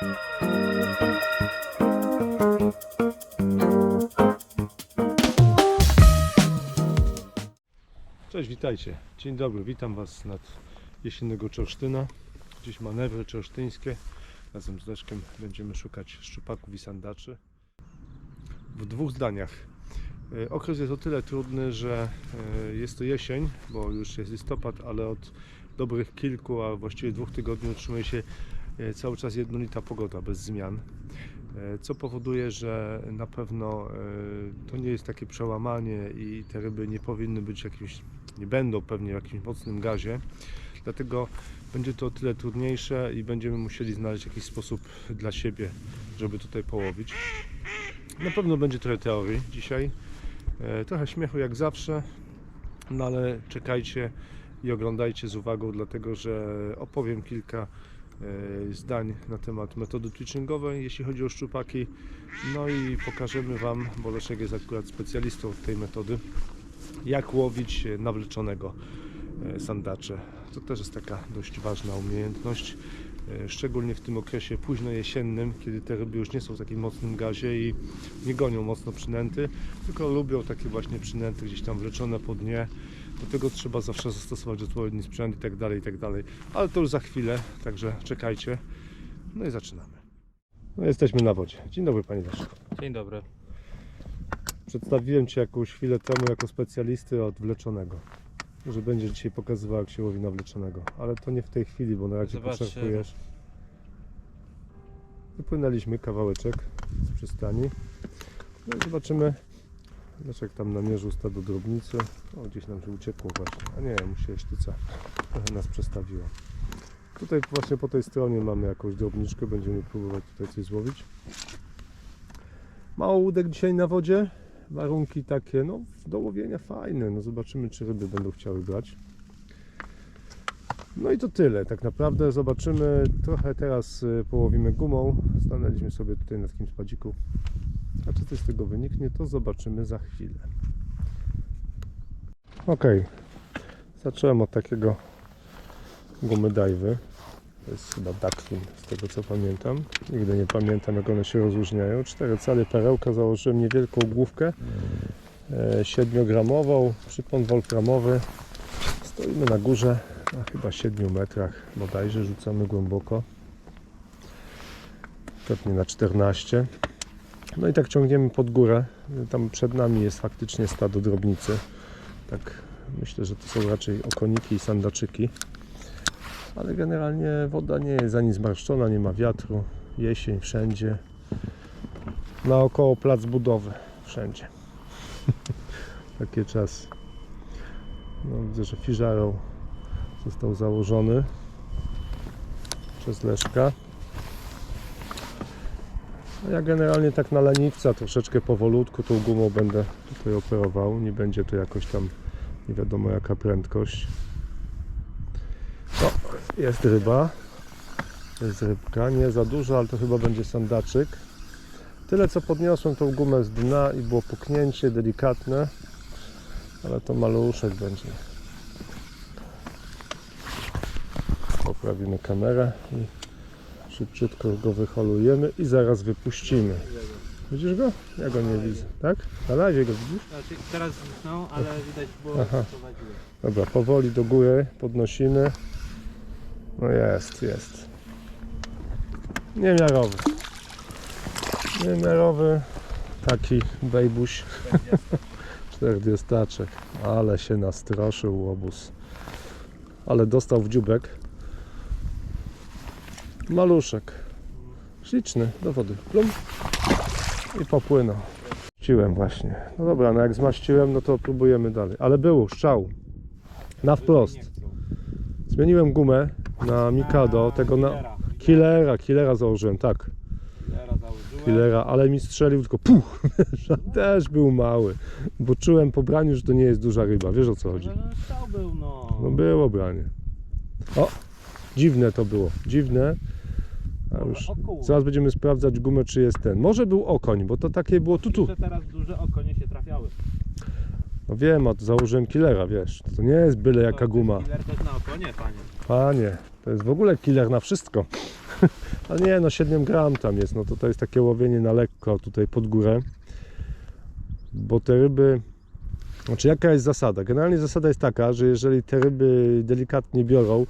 Cześć, witajcie. Dzień dobry, witam Was nad jesiennego Czorsztyna. Dziś manewry czorsztyńskie. Razem z Leszkiem będziemy szukać szczupaków i sandaczy. W dwóch zdaniach. E, Okres jest o tyle trudny, że e, jest to jesień, bo już jest listopad, ale od dobrych kilku, a właściwie dwóch tygodni utrzymuje się cały czas jednolita pogoda, bez zmian. E, Co powoduje, że na pewno e, to nie jest takie przełamanie i te ryby nie powinny być jakimś, nie będą pewnie w jakimś mocnym gazie. Dlatego będzie to o tyle trudniejsze i będziemy musieli znaleźć jakiś sposób dla siebie, żeby tutaj połowić. Na pewno będzie trochę teorii dzisiaj, e, trochę śmiechu jak zawsze, no ale czekajcie i oglądajcie z uwagą, dlatego że opowiem kilka e, zdań na temat metody twitchingowej, jeśli chodzi o szczupaki. No i pokażemy Wam, bo Leszek jest akurat specjalistą tej metody, jak łowić e, nawleczonego e, sandacze. To też jest taka dość ważna umiejętność, e, szczególnie w tym okresie późno jesiennym, kiedy te ryby już nie są w takim mocnym gazie i nie gonią mocno przynęty, tylko lubią takie właśnie przynęty gdzieś tam wleczone po dnie. Do tego trzeba zawsze zastosować odpowiedni sprzęt i tak dalej, i tak dalej. Ale to już za chwilę, także czekajcie. No i zaczynamy. No jesteśmy na wodzie. Dzień dobry Panie Leszku. Dzień dobry. Przedstawiłem Cię jakąś chwilę temu jako specjalisty od wleczonego. Że będziesz dzisiaj pokazywał jak się łowi na wleczonego. Ale to nie w tej chwili, bo na razie Zobaczcie. poczerpujesz. Wypłynęliśmy kawałeczek z przystani. No i zobaczymy. Leszek tam namierzył stado drobnicy. O, gdzieś nam się uciekło właśnie. A nie, mu się sztyca trochę nas przestawiła. Tutaj właśnie po tej stronie mamy jakąś drobniczkę. Będziemy próbować tutaj coś złowić. Mało łódek dzisiaj na wodzie. Warunki takie, no do łowienia fajne. No zobaczymy, czy ryby będą chciały brać. No i to tyle. Tak naprawdę zobaczymy. Trochę teraz y, połowimy gumą. Stanęliśmy sobie tutaj na takim spadziku. A czy coś z tego wyniknie, to zobaczymy za chwilę. Ok. Zacząłem od takiego gumy dajwy. To jest chyba Duckfin, z tego co pamiętam. Nigdy nie pamiętam, jak one się rozróżniają. Cztery cale perełka, założyłem niewielką główkę, e, 7-gramową, przypon wolframowy. Stoimy na górze, na chyba 7 metrach bodajże, rzucamy głęboko. Pewnie na 14. No i tak ciągniemy pod górę. Tam przed nami jest faktycznie stado drobnicy. Tak myślę, że to są raczej okoniki i sandaczyki ale generalnie woda nie jest ani zmarszczona, nie ma wiatru, jesień wszędzie, naokoło plac budowy, wszędzie. Takie czasy. No, widzę, że fiżarą został założony przez Leszka. Ja generalnie tak na leniwca troszeczkę powolutku tą gumą będę tutaj operował. Nie będzie to jakoś tam nie wiadomo jaka prędkość. O, jest ryba. Jest rybka. Nie za dużo, ale to chyba będzie sandaczyk. Tyle co podniosłem tą gumę z dna i było puknięcie delikatne. Ale to maluszek będzie. Poprawimy kamerę i szybciutko go wyholujemy i zaraz wypuścimy. Widzisz go? Ja go nie widzę. Tak? Na razie go widzisz? Znaczy, teraz zniknął, ale widać było, Aha. Dobra, powoli do góry podnosimy. No jest, jest. Niemiarowy. Niemiarowy. Taki bejbuś. Czterdziestaczek. Ale się nastroszył łobuz. Ale dostał w dziubek. Maluszek. Śliczny, do wody. Plum. I popłynął. Zmaściłem właśnie. No dobra, no jak zmaściłem, no to próbujemy dalej. Ale było, strzał. Na wprost. Zmieniłem gumę na Mikado, tego na... Killera. Killera, założyłem, tak. Killera ale mi strzelił tylko puch. Też był mały. Bo czułem po braniu, że to nie jest duża ryba. Wiesz o co chodzi? No. No było branie. O! Dziwne to było. Dziwne. A już... Zaraz będziemy sprawdzać gumę, czy jest ten. Może był okoń, bo to takie było tutu. Że teraz duże okonie się trafiały. No wiem, a to założyłem killera, wiesz. To nie jest byle jaka guma. Killer też na okonie, panie. Panie, to jest w ogóle killer na wszystko. Ale nie, no 7 gram tam jest, no to to jest takie łowienie na lekko tutaj pod górę. Bo te ryby, znaczy jaka jest zasada? Generalnie zasada jest taka, że jeżeli te ryby delikatnie biorą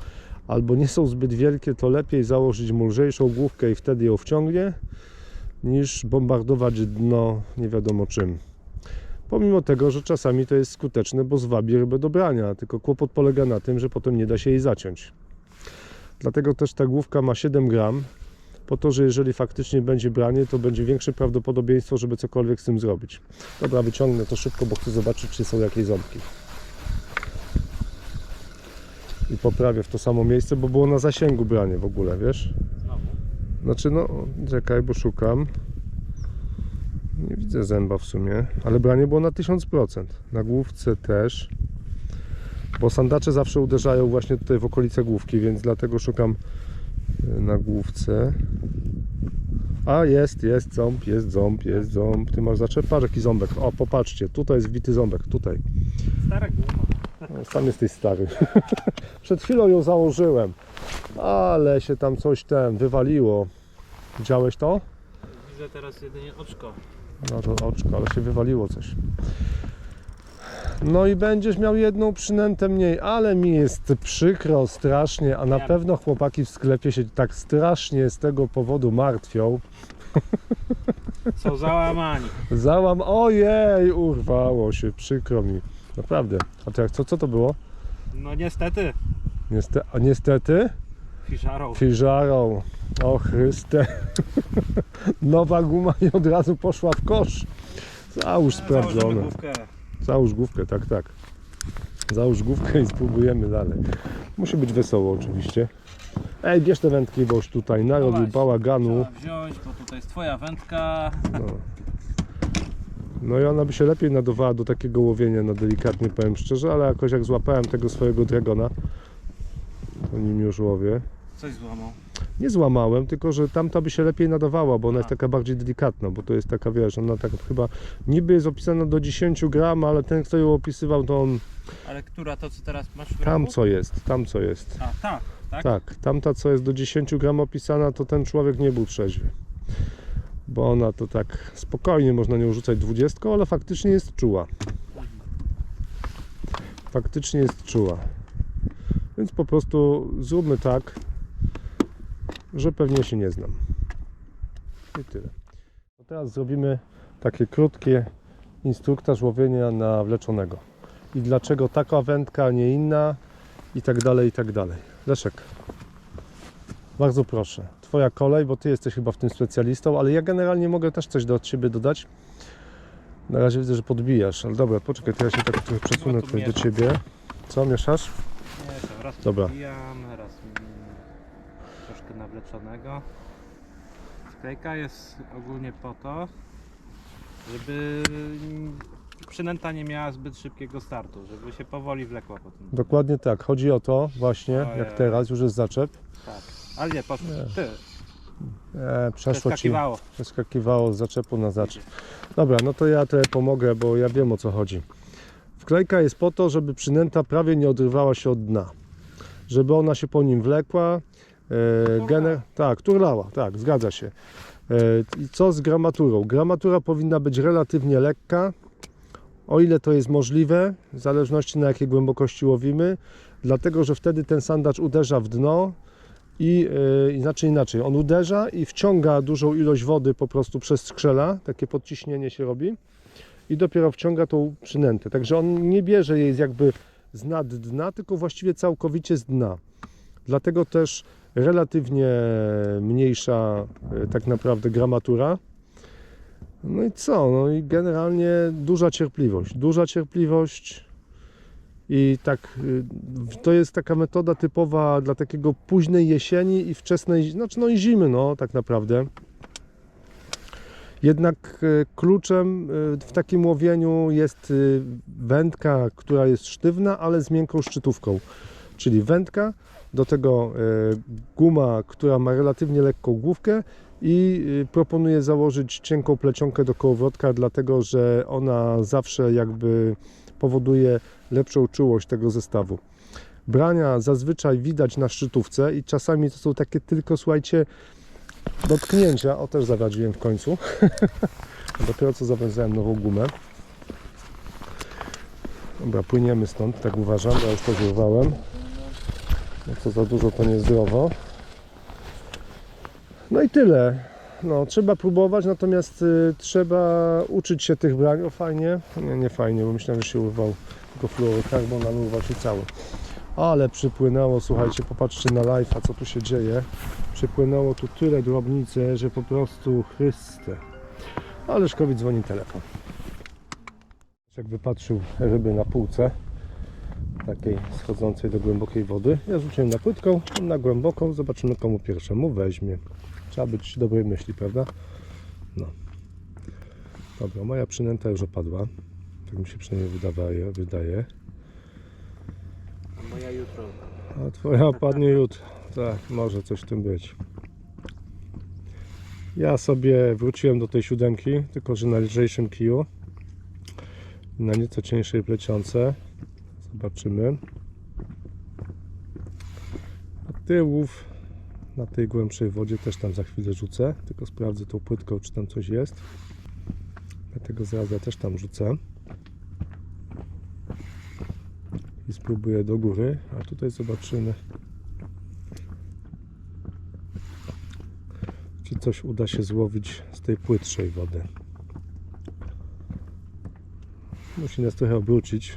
albo nie są zbyt wielkie, to lepiej założyć mu lżejszą główkę i wtedy ją wciągnie, niż bombardować dno nie wiadomo czym. Pomimo tego, że czasami to jest skuteczne, bo zwabi rybę do brania, tylko kłopot polega na tym, że potem nie da się jej zaciąć. Dlatego też ta główka ma 7 gram, po to, że jeżeli faktycznie będzie branie, to będzie większe prawdopodobieństwo, żeby cokolwiek z tym zrobić. Dobra, wyciągnę to szybko, bo chcę zobaczyć, czy są jakieś ząbki. I poprawię w to samo miejsce, bo było na zasięgu branie w ogóle, wiesz? Znowu. Znaczy, no, czekaj, bo szukam. Nie widzę zęba w sumie, ale branie było na 1000%. Na główce też. Bo sandacze zawsze uderzają właśnie tutaj w okolice główki, więc dlatego szukam y, na główce. A jest, jest ząb, jest ząb, jest ząb. Ty masz zaczep? Patrz jaki ząbek. O, popatrzcie, tutaj jest wbity ząbek, tutaj. Stara guma. Sam jesteś stary. Przed chwilą ją założyłem, ale się tam coś ten wywaliło. Widziałeś to? Widzę teraz jedynie oczko. No to oczko, ale się wywaliło coś. No i będziesz miał jedną przynętę mniej, ale mi jest przykro strasznie, a na pewno chłopaki w sklepie się tak strasznie z tego powodu martwią. Są załamani. Załam, ojej, urwało się, przykro mi. Naprawdę. A to jak, co, co to było? No niestety. Niestety, a niestety Fiszarą. Fiżarą. O Chryste. Nowa guma i od razu poszła w kosz. Załóż sprawdzone. główkę. Załóż główkę, tak, tak. Załóż główkę i spróbujemy dalej. Musi być wesoło oczywiście. Ej, bierz te wędki, bo już tutaj narobił właśnie, bałaganu. Trzeba wziąć, bo tutaj jest twoja wędka. No. No i ona by się lepiej nadawała do takiego łowienia, no delikatnie powiem szczerze, ale jakoś jak złapałem tego swojego dragona, to nim już łowię. Coś złamał. Nie złamałem, tylko że tamta by się lepiej nadawała, bo ona jest A. taka bardziej delikatna, bo to jest taka, wiesz, ona tak chyba niby jest opisana do 10 gram, ale ten, kto ją opisywał, to on Ale która to co teraz masz w tam co jest, tam co jest. A, ta, tak? Tak, tamta co jest do 10 gram opisana, to ten człowiek nie był trzeźwy. Bo ona to tak spokojnie można nią rzucać 20, ale faktycznie jest czuła. Faktycznie jest czuła. Więc po prostu zróbmy tak, że pewnie się nie znam. I tyle. A teraz zrobimy takie krótkie instruktaż łowienia na wleczonego. I dlaczego taka wędka, a nie inna i tak dalej, i tak dalej. Leszek, bardzo proszę, Twoja kolej, bo Ty jesteś chyba w tym specjalistą, ale ja generalnie mogę też coś do Ciebie dodać. Na razie widzę, że podbijasz, ale dobra, poczekaj, to ja się tak trochę przesunę No tutaj do mieszam. Ciebie. Co, mieszasz? Nie, to raz Dobra. podbijam, raz troszkę nawleczonego. Sklejka jest ogólnie po to, żeby przynęta nie miała zbyt szybkiego startu, żeby się powoli wlekła po tym. Dokładnie tak, chodzi o to właśnie, jak teraz, już jest zaczep. Tak. Ale nie, poszło. Nie. Ty, E, przeszło Ci, przeskakiwało. przeskakiwało z zaczepu na zaczep. Dobra, no to ja trochę pomogę, bo ja wiem o co chodzi. Wklejka jest po to, żeby przynęta prawie nie odrywała się od dna. Żeby ona się po nim wlekła. E, gener... Tak, turlała, tak, zgadza się. E, I co z gramaturą? Gramatura powinna być relatywnie lekka, o ile to jest możliwe, w zależności na jakiej głębokości łowimy, dlatego że wtedy ten sandacz uderza w dno i yy, inaczej inaczej. On uderza i wciąga dużą ilość wody po prostu przez skrzela, takie podciśnienie się robi i dopiero wciąga tą przynętę. Także on nie bierze jej jakby z nad dna, tylko właściwie całkowicie z dna. Dlatego też relatywnie mniejsza yy, tak naprawdę gramatura. No i co? No i generalnie duża cierpliwość. Duża cierpliwość i tak y, to jest taka metoda typowa dla takiego późnej jesieni i wczesnej, znaczy no i zimy, no tak naprawdę. Jednak y, kluczem y, w takim łowieniu jest wędka, która jest sztywna, ale z miękką szczytówką. Czyli wędka, do tego guma, która ma relatywnie lekką główkę i proponuję założyć cienką plecionkę do kołowrotka, dlatego że ona zawsze jakby powoduje lepszą czułość tego zestawu. brania zazwyczaj widać na szczytówce i czasami to są takie tylko, słuchajcie, dotknięcia. O, też zawadziłem w końcu. Dopiero co zawęzałem nową gumę. Dobra, płyniemy stąd, tak uważam. Ja już to zrywałem. No co za dużo to niezdrowo. No i tyle. No, trzeba próbować, natomiast y, trzeba uczyć się tych brań. O, fajnie. Nie, nie fajnie, bo myślałem, że się urwał tylko fluorokarbon, ale urwał się cały. Ale przypłynęło, słuchajcie, popatrzcie na live'a, co tu się dzieje. Przypłynęło tu tyle drobnicy, że po prostu chryste. Ale Szkowi dzwoni telefon. Jak wypatrzył ryby na półce, takiej schodzącej do głębokiej wody. Ja rzuciłem na płytką, na głęboką. Zobaczymy komu pierwszemu weźmie. Trzeba być dobrej myśli, prawda? No. Dobra, moja przynęta już opadła. Tak mi się przynajmniej wydaje. wydaje. A moja jutro. A twoja opadnie jutro. Tak, może coś w tym być. Ja sobie wróciłem do tej siódemki, tylko że na lżejszym kiju. Na nieco cieńszej plecionce. Zobaczymy. A tyłów na tej głębszej wodzie też tam za chwilę rzucę. Tylko sprawdzę tą płytką, czy tam coś jest. Dlatego zaraz ja też tam rzucę. I spróbuję do góry. A tutaj zobaczymy. Czy coś uda się złowić z tej płytszej wody. Musi nas trochę obrócić.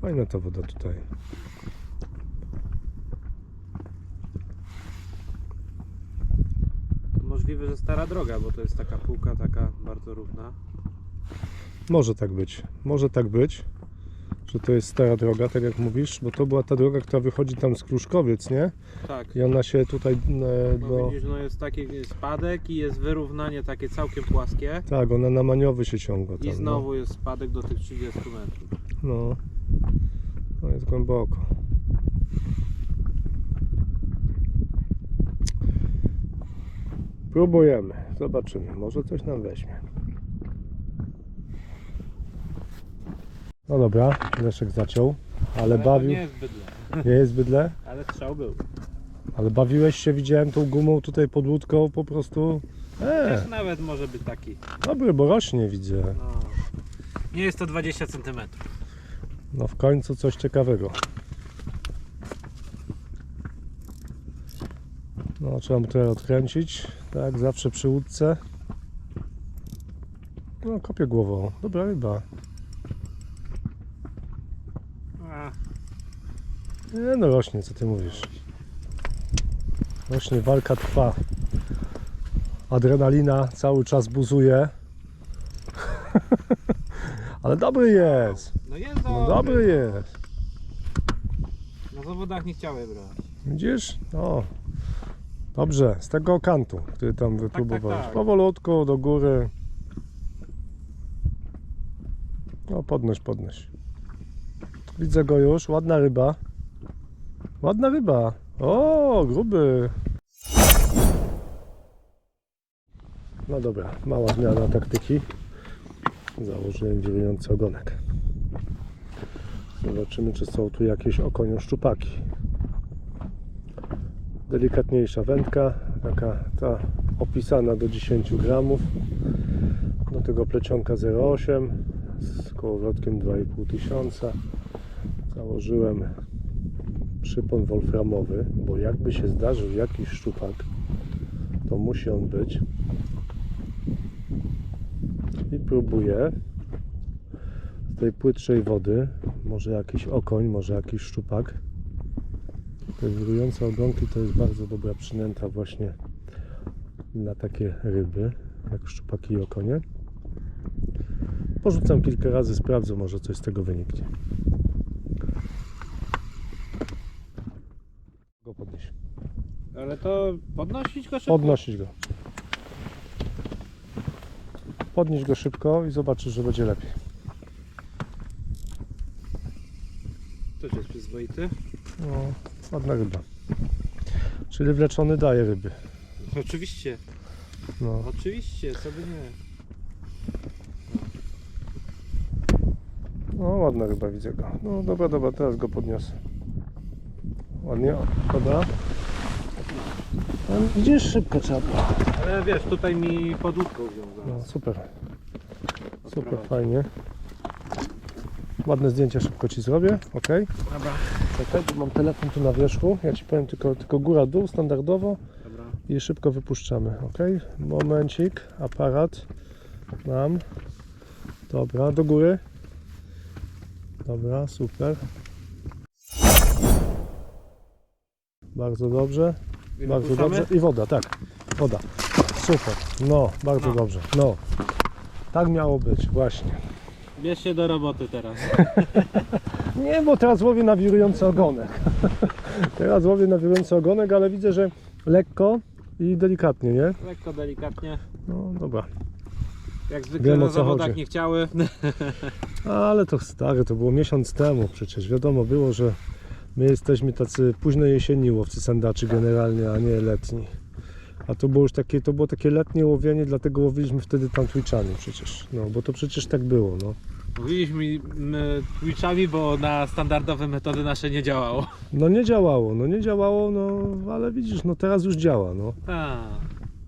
Fajna ta woda tutaj. Możliwe, że stara droga, bo to jest taka półka taka bardzo równa. Może tak być. Może tak być, że to jest stara droga, tak jak mówisz, bo to była ta droga, która wychodzi tam z Kruszkowiec, nie? Tak. I ona się tutaj e, No do... widzisz, no jest taki spadek i jest wyrównanie takie całkiem płaskie. Tak, ona na Maniowy się ciągła tam. I znowu jest spadek do tych 30 metrów. No. no. Głęboko. Próbujemy. Zobaczymy. Może coś nam weźmie. No dobra, Leszek zaciął, ale to bawił. nie jest bydle, Nie jest bydle, ale strzał był. ale bawiłeś się, widziałem tą gumą tutaj pod łódką po prostu. E, Też nawet może być taki. dobry, bo rośnie widzę. No. Nie jest to 20 cm. No w końcu coś ciekawego. No trzeba mu trochę odkręcić, tak zawsze przy łódce. No kopię głową, dobra ryba. Nie no rośnie, co ty mówisz. Rośnie, walka trwa. Adrenalina cały czas buzuje. Ale dobry jest, no jest no dobry jest. Na zawodach nie chciałem brać. Widzisz? O. Dobrze, z tego kantu, który tam wypróbowałeś. tak. Powolutku do góry. No podnoś, podnoś. Widzę go już, ładna ryba. Ładna ryba. O, gruby. No dobra, mała zmiana taktyki. Założyłem wirujący ogonek. Zobaczymy, czy są tu jakieś okonio szczupaki delikatniejsza wędka, taka ta opisana do 10 gramów. Do tego plecionka 0,8 z kołowrotkiem 2,5 tysiąca. Założyłem przypon wolframowy, bo jakby się zdarzył jakiś szczupak, to musi on być. I próbuję tej płytszej wody, może jakiś okoń, może jakiś szczupak, te wirujące ogonki to jest bardzo dobra przynęta właśnie na takie ryby, jak szczupaki i okonie. Porzucam kilka razy, sprawdzę, może coś z tego wyniknie. Go podnieś. Ale to podnosić go szybko? Podnosić go. Podnieś go szybko i zobaczysz, że będzie lepiej. Przyzwoity. No, ładna ryba. Czyli wleczony daje ryby. Oczywiście, No. oczywiście, co by nie. No ładna chyba widzę go. No dobra, dobra, teraz go podniosę. Ładnie, dobra. Widzisz, szybko trzeba było. Ale wiesz, tutaj mi pod łódką wziął No super, super, fajnie. Ładne zdjęcie szybko Ci zrobię, ok? Dobra, Czekaj, bo mam telefon tu na wierzchu. Ja Ci powiem tylko, tylko góra, dół standardowo dobra. i szybko wypuszczamy, ok? Momencik, aparat mam. Dobra, do góry. Dobra, super. Bardzo dobrze, I bardzo wypuszczamy? dobrze. I woda, tak, woda. Super, no, bardzo No. dobrze, no. Tak miało być, właśnie. Bierz się do roboty teraz. Nie, bo teraz łowię na wirujący ogonek. teraz łowię na wirujący ogonek, ale widzę, że lekko i delikatnie, nie? Lekko, delikatnie. No dobra. Jak zwykle Wiem, na zawodach chodzi. nie chciały. Ale to stare, to było miesiąc temu przecież. Wiadomo było, że my jesteśmy tacy późno jesienni łowcy sandaczy generalnie, a nie letni. A to było już takie, to było takie letnie łowienie, dlatego łowiliśmy wtedy tam twitchami przecież. No, bo to przecież tak było, no. Mówiliśmy my, Twitchami, bo na standardowe metody nasze nie działało. No nie działało, no nie działało, no ale widzisz, no teraz już działa, no. Tak.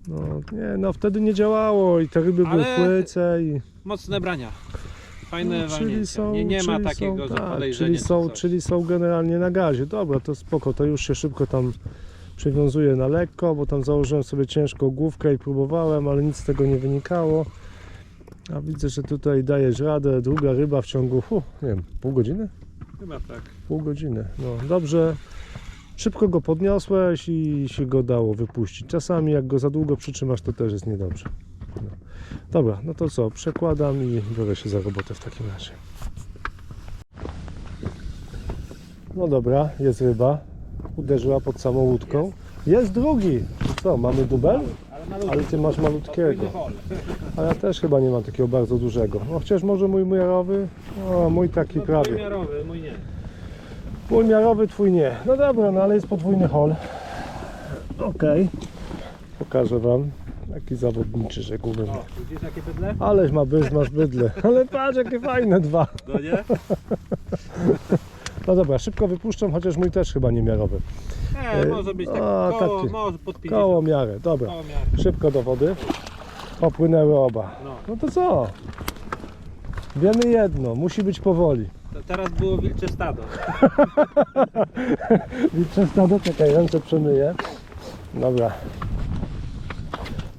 No nie, no wtedy nie działało i te ryby były Ale- w płyce i... Mocne brania. Fajne No, walnięcia. nie, nie ma czyli takiego, są, że tak, podejrzenie czyli czy są, czyli są generalnie na gazie. Dobra, to spoko, to już się szybko tam przywiązuję na lekko, bo tam założyłem sobie ciężką główkę i próbowałem, ale nic z tego nie wynikało. A widzę, że tutaj dajesz radę, druga ryba w ciągu, hu, nie wiem, pół godziny? Chyba tak. Pół godziny, no dobrze. Szybko go podniosłeś i się go dało wypuścić. Czasami jak go za długo przytrzymasz, to też jest niedobrze. No. Dobra, no to co, przekładam i biorę się za robotę w takim razie. No dobra, jest ryba. Uderzyła pod samą łódką. Jest drugi. Co, mamy dubel? Ale, ty masz malutkiego. A ja też chyba nie mam takiego bardzo dużego. No chociaż może mój miarowy? O, mój taki prawie. Wymiarowy, mój nie. Mój miarowy, twój nie. No dobra, no ale jest podwójny hol. Okej. Pokażę wam. Jaki zawodniczy, rzekłbym. O, widzisz jakie bydle? Aleś ma byz, masz bydle. Ale patrz, jakie fajne dwa. No nie? No dobra, szybko wypuszczam, chociaż mój też chyba nie miarowy. Nie, może być tak a, koło, taki. może pod 50. Koło miarę, dobra. Koło miary. Szybko do wody. Popłynęły oba. No. No to co? Wiemy jedno, musi być powoli. To teraz było wilcze stado. Wilcze stado, czekaj, ręce przemyję. Dobra.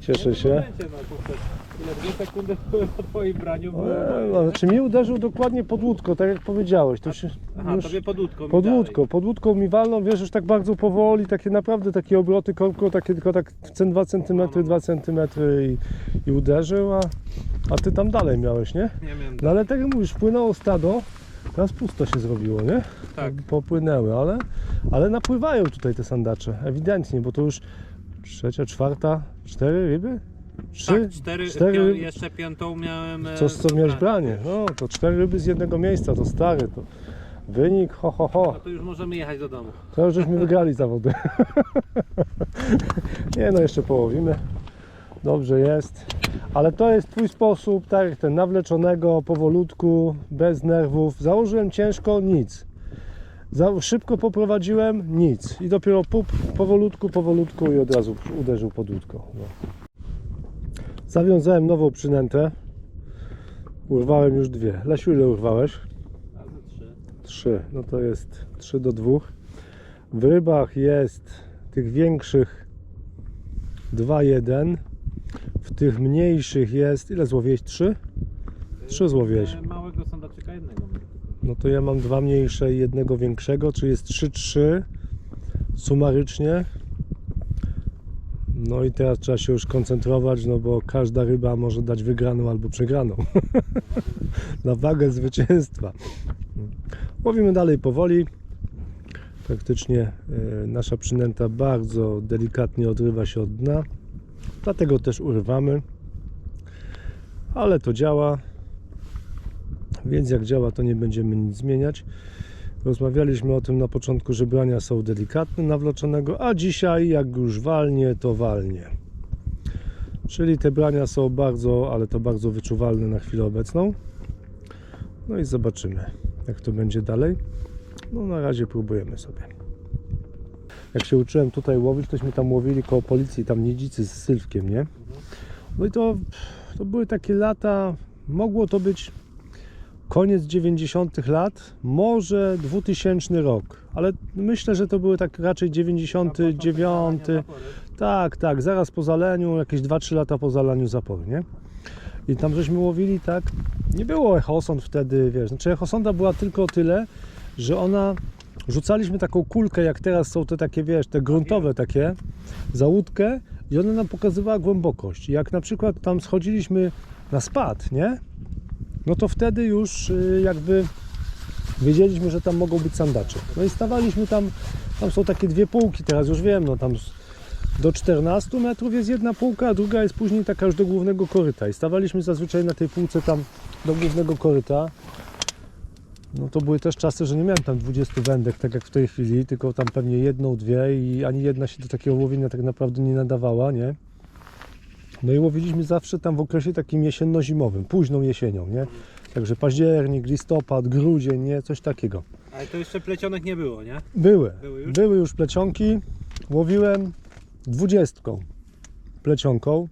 Cieszę się. No, Ile dwie sekundy były po twoim braniu było. E, No, znaczy mi uderzył dokładnie pod łódką, tak jak powiedziałeś. To się Aha, już tobie pod łódką. mi pod łódką, pod łódką mi walną, wiesz, już tak bardzo powoli, takie naprawdę takie obroty kołko, takie tylko tak 2 cm, No, no. 2 cm i, i uderzył, a, a ty tam dalej miałeś, nie? Nie wiem. No ale tak jak mówisz, płynęło stado, teraz pusto się zrobiło, nie? Tak. Popłynęły, ale, ale napływają tutaj te sandacze, ewidentnie, bo to już trzecia, czwarta, cztery ryby? Trzy? Tak, cztery, cztery pią, ryby. jeszcze piątą miałem. e, Co, co miałeś branie. branie? No to cztery ryby z jednego miejsca, to stary, to wynik, ho ho ho. No to już możemy jechać do domu. To już żeśmy wygrali zawody. Nie no, jeszcze połowimy. Dobrze jest. Ale to jest twój sposób, tak jak ten nawleczonego, powolutku, bez nerwów. Założyłem ciężko, nic. Za, szybko poprowadziłem, nic. I dopiero pup, powolutku, powolutku i od razu uderzył pod łódką. No. Zawiązałem nową przynętę. Urwałem już dwie. Lesiu, ile urwałeś? Razy trzy. 3, no to jest 3 do 2. W rybach jest tych większych 2,1. W tych mniejszych jest. Ile złowiłeś? 3? Trzy złowiłeś. E, Małego sandaczyka jednego. No to ja mam dwa mniejsze i jednego większego, czyli jest 3-3 sumarycznie. No i teraz trzeba się już koncentrować, no bo każda ryba może dać wygraną albo przegraną. Na wagę zwycięstwa. Łowimy dalej powoli. Praktycznie e, nasza przynęta bardzo delikatnie odrywa się od dna. Dlatego też urywamy. Ale to działa. Więc jak działa, to nie będziemy nic zmieniać. Rozmawialiśmy o tym na początku, że brania są delikatne nawloczonego, a dzisiaj jak już walnie, to walnie. Czyli te brania są bardzo, ale to bardzo wyczuwalne na chwilę obecną. No i zobaczymy, jak to będzie dalej. No na razie próbujemy sobie. Jak się uczyłem tutaj łowić, tośmy tam łowili koło policji, tam niedzicy z Sylwkiem, nie? No i to, to były takie lata, mogło to być koniec 90 lat, może 2000 rok, ale myślę, że to były tak raczej 99, tak, tak, zaraz po zaleniu, jakieś 2-3 lata po zalaniu zapory, nie? I tam żeśmy łowili tak, nie było echosond wtedy, wiesz, znaczy echosonda była tylko tyle, że ona, rzucaliśmy taką kulkę, jak teraz są te takie, wiesz, te gruntowe takie, za łódkę i ona nam pokazywała głębokość. Jak na przykład tam schodziliśmy na spad, nie? No to wtedy już y, jakby wiedzieliśmy, że tam mogą być sandacze. No i stawaliśmy tam, tam są takie dwie półki, teraz już wiem, no tam do 14 metrów jest jedna półka, a druga jest później taka już do głównego koryta. I stawaliśmy zazwyczaj na tej półce tam do głównego koryta. No to były też czasy, że nie miałem tam 20 wędek, tak jak w tej chwili, tylko tam pewnie jedną, dwie i ani jedna się do takiego łowienia tak naprawdę nie nadawała, nie? No i łowiliśmy zawsze tam w okresie takim jesienno-zimowym, późną jesienią, nie? Także październik, listopad, grudzień, nie? Coś takiego. Ale to jeszcze plecionek nie było, nie? Były. Były już? Były już plecionki. Łowiłem dwudziestką plecionką.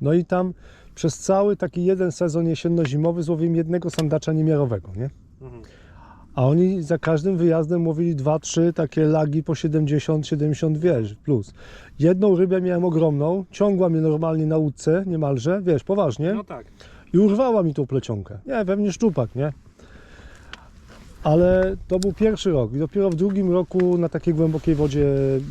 No i tam przez cały taki jeden sezon jesienno-zimowy złowiłem jednego sandacza niemiarowego, nie? Mhm. A oni za każdym wyjazdem łowili 2-3 takie lagi po 70-70 wiesz, plus. Jedną rybę miałem ogromną, ciągła mnie normalnie na łódce niemalże, wiesz, poważnie No tak. i urwała mi tą plecionkę. Nie, pewnie szczupak, nie? Ale to był pierwszy rok i dopiero w drugim roku na takiej głębokiej wodzie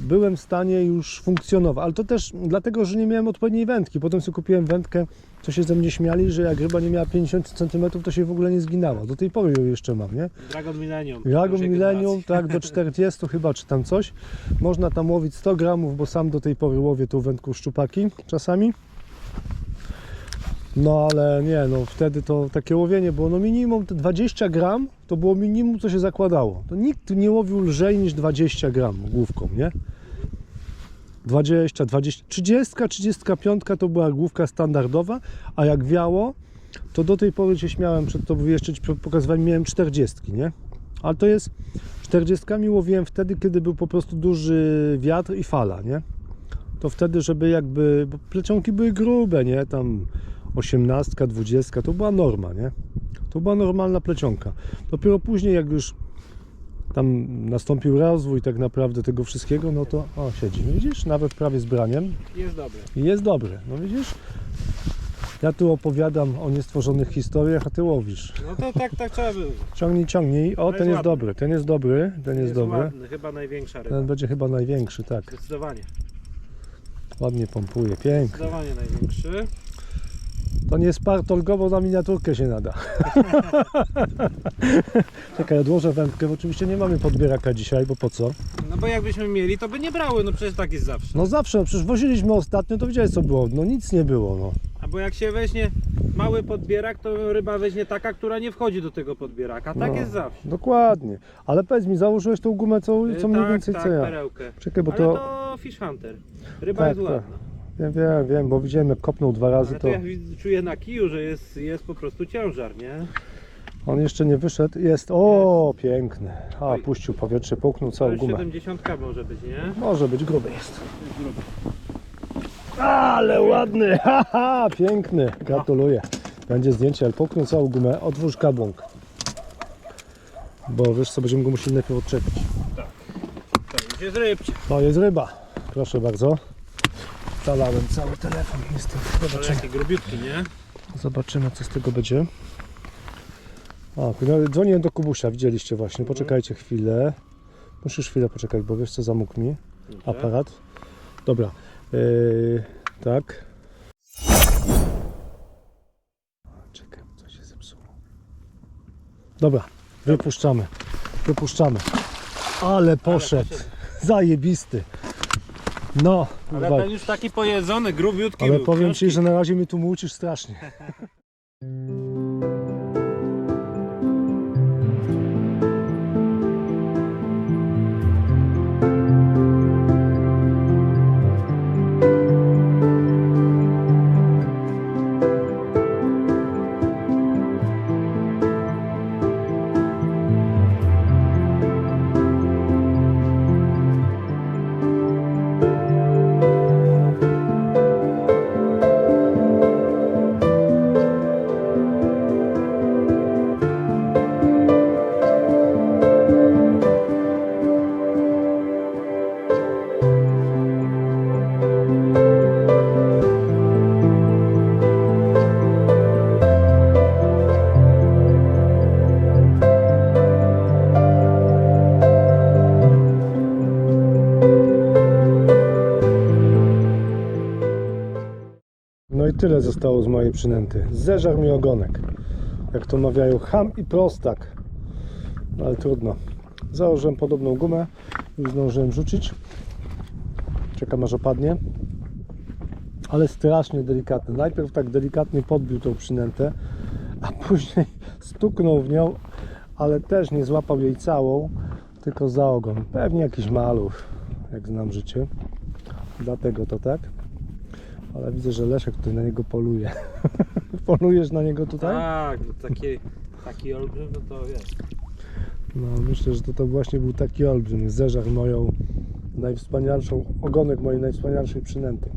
byłem w stanie już funkcjonować. Ale to też dlatego, że nie miałem odpowiedniej wędki. Potem sobie kupiłem wędkę, co się ze mnie śmiali, że jak ryba nie miała 50 cm, to się w ogóle nie zginęła. Do tej pory ją jeszcze mam, nie? Dragon Millennium. Dragon Millennium, tak, do 40 chyba, czy tam coś. Można tam łowić 100 gramów, bo sam do tej pory łowię tą wędką szczupaki czasami. No ale nie, no wtedy to takie łowienie było, no minimum te 20 gram to było minimum, co się zakładało. To nikt nie łowił lżej niż 20 gram główką, nie? 20, 20, 30, 35 to była główka standardowa, a jak wiało, to do tej pory się śmiałem przed to jeszcze pokazywałem, miałem 40, nie? Ale to jest 40 łowiłem wtedy, kiedy był po prostu duży wiatr i fala, nie? To wtedy, żeby jakby, bo plecionki były grube, nie? Tam 18, 20 to była norma, nie? To była normalna plecionka. Dopiero później, jak już tam nastąpił rozwój tak naprawdę tego wszystkiego, no to o, siedzi, widzisz? Nawet prawie z braniem Jest dobry. jest dobry, no widzisz? Ja tu opowiadam o niestworzonych historiach, a ty łowisz. No to tak, tak trzeba było. Ciągnij, ciągnij. O, jest ten jest ładny. dobry, ten jest dobry, ten jest dobry. ładny, chyba największa ryba. Ten będzie chyba największy, tak. Zdecydowanie. Ładnie pompuje, piękny. Zdecydowanie największy. To nie spartolgo, bo na miniaturkę się nada. Czekaj, odłożę wędkę, bo oczywiście nie mamy podbieraka dzisiaj, bo po co? No bo jakbyśmy mieli, to by nie brały, no przecież tak jest zawsze. No zawsze, no przecież woziliśmy ostatnio, to widziałeś co było, no nic nie było, no. Albo jak się weźmie mały podbierak, to ryba weźmie taka, która nie wchodzi do tego podbieraka. Tak No. jest zawsze. Dokładnie. Ale powiedz mi, założyłeś tą gumę, co, co mniej tak, więcej tak, co ja? perełkę. Czekaj, bo Ale to... to Fish Hunter. Ryba Tak, jest tak. ładna. Wiem, wiem, wiem, bo widziałem jak kopnął dwa razy, Ale to to ja czuję na kiju, że jest, jest po prostu ciężar, nie? on jeszcze nie wyszedł. Jest, o, piękny. A, Oj. puścił powietrze, połknął To całą już gumę. 70 może być, nie? Może być, gruby jest. Ale ładny, haha, piękny, gratuluję. Będzie zdjęcie, ale połknął całą gumę, otwórz kabłąk. Bo wiesz co, będziemy go musieli najpierw odczepić. To już jest rybcie. To jest ryba, proszę bardzo. Zalałem cały telefon. Ale Zobaczymy, jakie grubiutki, nie? zobaczymy co z tego będzie. A, no, dzwoniłem do Kubusia, widzieliście właśnie, poczekajcie chwilę. Musisz chwilę poczekać, bo wiesz co zamógł mi. Aparat. Dobra, yy, tak. Czekaj, co się zepsuło. Dobra, wypuszczamy. Wypuszczamy. Ale poszedł. Zajebisty. No, Ale ten już taki pojedzony, grubiutki ale był, powiem. Ci, że na razie mi tu mucisz strasznie. tyle zostało z mojej przynęty. Zeżar mi ogonek. Jak to mawiają, ham i prostak. No ale trudno. Założyłem podobną gumę. Już zdążyłem rzucić. Czekam aż opadnie. Ale strasznie delikatny. Najpierw tak delikatnie podbił tą przynętę, a później stuknął w nią, ale też nie złapał jej całą, tylko za ogon. Pewnie jakiś maluch, jak znam życie. Dlatego to tak. Ale widzę, że Leszek tutaj na niego poluje. Polujesz na niego tutaj? Tak, no taki, taki olbrzym, no to wiesz. No, myślę, że to, to właśnie był taki olbrzym. Zeżar moją najwspanialszą, ogonek mojej najwspanialszej przynęty.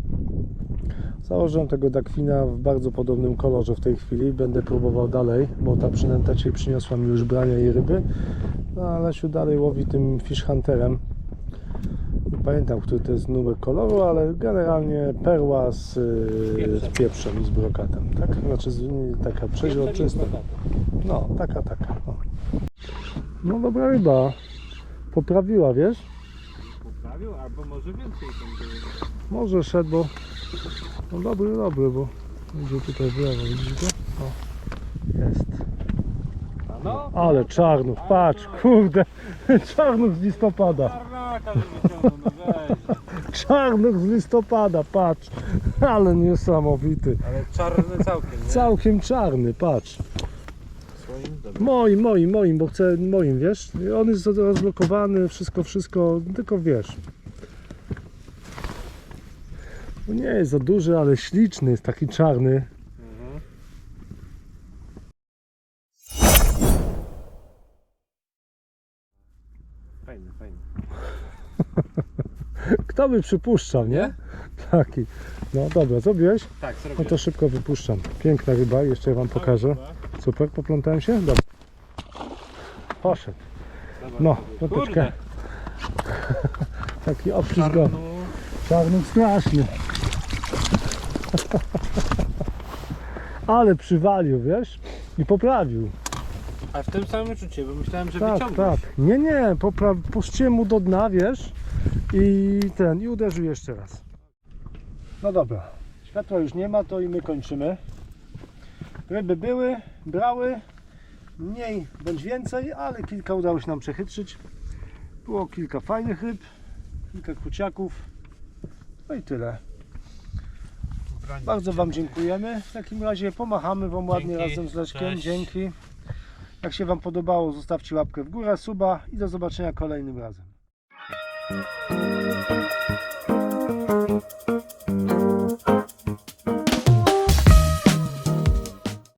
Założyłem tego dakwina w bardzo podobnym kolorze w tej chwili. Będę próbował dalej, bo ta przynęta dzisiaj przyniosła mi już brania i ryby. No, Lesiu dalej łowi tym fish hunterem. Pamiętam, który to jest numer koloru, ale generalnie perła z, pieprzem. z pieprzem i z brokatem. Tak? Znaczy z, taka przeźroczysta. No, taka, taka. No. no dobra ryba. Poprawiła, wiesz? Poprawił, albo może więcej tam było. Może szedł, bo... No dobry, dobry, bo... Idzie tutaj w lewo, widzisz go? O, jest. No, Ale czarnów, patrz, kurde. Czarnów z listopada. Wyciągnął, no weź. Czarnów z listopada, patrz. Ale niesamowity. Ale czarny całkiem, nie? Całkiem czarny, patrz. Swoim? Dobra. Moim, moim, moim, bo chcę moim, wiesz? On jest rozblokowany, wszystko, wszystko, tylko wiesz. No nie jest za duży, ale śliczny, jest taki czarny. Kto by przypuszczał, nie? Taki. No dobra, zrobiłeś? Tak, No zrobię. to szybko wypuszczam. Piękna ryba, jeszcze wam pokażę. Super, poplątałem się? Dobra. Poszedł. No. Kurde, Taki obcisk go. czarnu. Czarny straszny. Ale przywalił, wiesz? I poprawił. A w tym samym czucie, bo myślałem, że Tak, wyciągniesz. tak. Nie, nie, popra... puściłem mu do dna, wiesz? I ten, i uderzył jeszcze raz. No dobra, światła już nie ma, to i my kończymy. Ryby były, brały, mniej bądź więcej, ale kilka udało się nam przechytrzyć. Było kilka fajnych ryb, kilka kruciaków, no i tyle. Bardzo Wam dziękujemy. W takim razie pomachamy Wam ładnie Dzięki, razem z Leszkiem. cześć. Dzięki. Jak się Wam podobało, zostawcie łapkę w górę, suba i do zobaczenia kolejnym razem. Thank you.